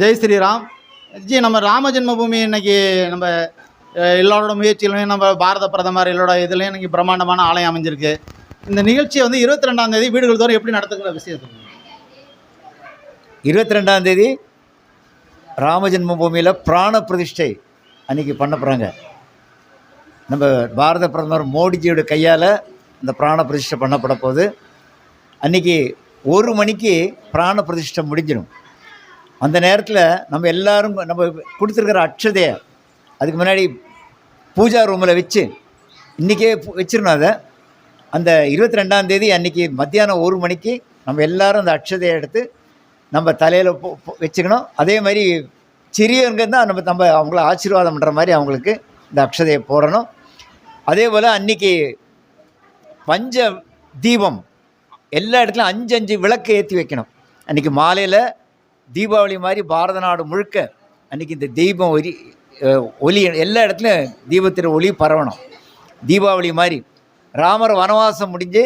Jai Sriram. G நம்ம ராம ஜென்மபூமி இன்னைக்கு நம்ம எல்லாரோட முயற்சியிலையும் நம்ம பாரத பிரதமர் எல்லாரோட இதுலையும் இன்னைக்கு பிரம்மாண்டமான ஆலயம் அமைஞ்சிருக்கு. இந்த நிகழ்ச்சியை வந்து இருபத்தி ரெண்டாம் தேதி வீடுகள் தோறும் எப்படி நடத்துகிற விஷயத்துக்கு இருபத்தி ரெண்டாம் தேதி ராம ஜென்மபூமியில் பிராண பிரதிஷ்டை அன்னைக்கு பண்ண போகிறாங்க நம்ம பாரத பிரதமர் மோடிஜியோட கையால் இந்த பிராண பிரதிஷ்டை பண்ணப்பட போகுது. அன்றைக்கி ஒரு மணிக்கு பிராண பிரதிஷ்டை முடிஞ்சிடும். அந்த நேரத்தில் நம்ம எல்லாரும் நம்ம கொடுத்துருக்கிற அக்ஷதையை அதுக்கு முன்னாடி பூஜா ரூமில் வச்சு இன்றைக்கே வச்சிடணும் அதை. அந்த இருபத்தி ரெண்டாம் தேதி அன்றைக்கி மத்தியானம் ஒரு மணிக்கு நம்ம எல்லாரும் அந்த அக்ஷதையை எடுத்து நம்ம தலையில் வச்சுக்கணும். அதே மாதிரி சிறியவங்க தான் நம்ம நம்ம அவங்கள ஆசீர்வாதம் பண்ணுற மாதிரி அவங்களுக்கு இந்த அக்ஷதையை போடணும். அதே போல் அன்றைக்கி பஞ்ச தீபம் எல்லா இடத்துலையும் அஞ்சு அஞ்சு விளக்கு ஏற்றி வைக்கணும். அன்றைக்கி மாலையில் தீபாவளி மாதிரி பாரத நாடு முழுக்க அன்றைக்கி இந்த தெய்வம் ஒலி ஒலி எல்லா இடத்துலையும் தீபத்தின் ஒளி பரவணும். தீபாவளி மாதிரி ராமர் வனவாசம் முடிஞ்சு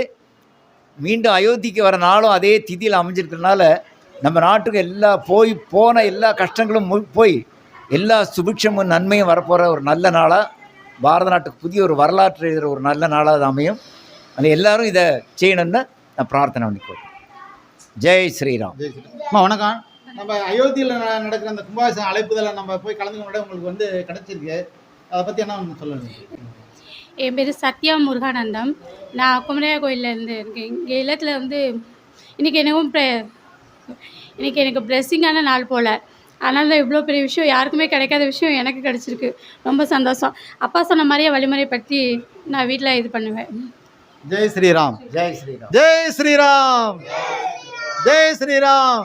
மீண்டும் அயோத்திக்கு வர நாளும் அதே திதியில் அமைஞ்சிருக்கிறதுனால நம்ம நாட்டுக்கு எல்லா போய் போன எல்லா கஷ்டங்களும் போய் எல்லா சுபிக்ஷமும் நன்மையும் வரப்போகிற ஒரு நல்ல நாளாக பாரத நாட்டுக்கு புதிய ஒரு வரலாற்று எழுதுகிற ஒரு நல்ல நாளாக அது அமையும். அது எல்லாரும் இதை செய்யணும்னு நான் பிரார்த்தனை பண்ணிக்குவேன் ஜெய் ஸ்ரீராம். ஜெய் ஸ்ரீராம். அம்மா வணக்கம். நம்ம அயோத்தியில் நடக்கிற அந்த கும்பாபிஷேகம் அழைப்புதலை நம்ம போய் கலந்துக்க முன்னாடி உங்களுக்கு வந்து கிடைச்சிருக்கு. அதை பற்றி என்ன ஒன்று சொல்லுங்கள் என் பேர் சத்யா முருகானந்தம். நான் குமரையா கோயிலேருந்து இருக்கேன் இங்கே இல்லத்தில் வந்து இன்றைக்கி எனக்கும் ப்ரெ இன்றைக்கி எனக்கு பிளெஸ்ஸிங்கான நாள் போல். அதனால தான் இவ்வளோ பெரிய விஷயம் யாருக்குமே கிடைக்காத விஷயம் எனக்கு கிடச்சிருக்கு. ரொம்ப சந்தோஷம். அப்பா சொன்ன மாதிரியே வழிமுறைப்படுத்தி நான் வீட்டில் இது பண்ணுவேன். ஜெய் ஸ்ரீராம். ஜெய் ஸ்ரீராம். ஜெய் ஸ்ரீராம். ஜெய் ஸ்ரீராம்.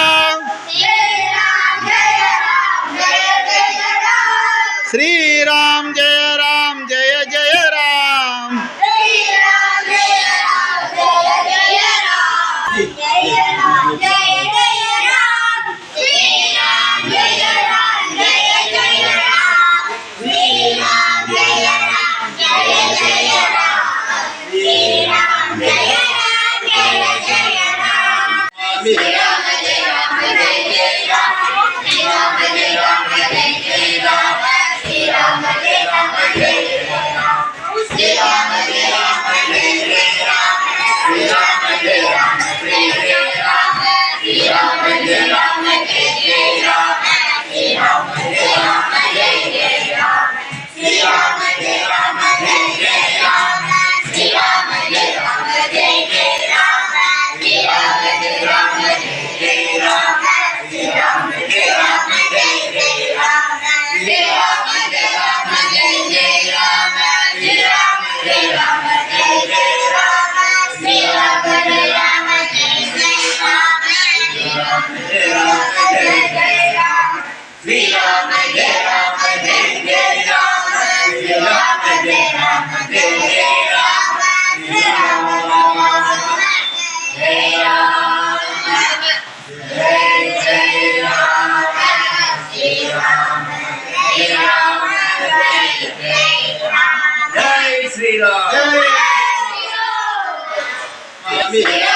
ஜெய் ஸ்ரீராம் ஜெய்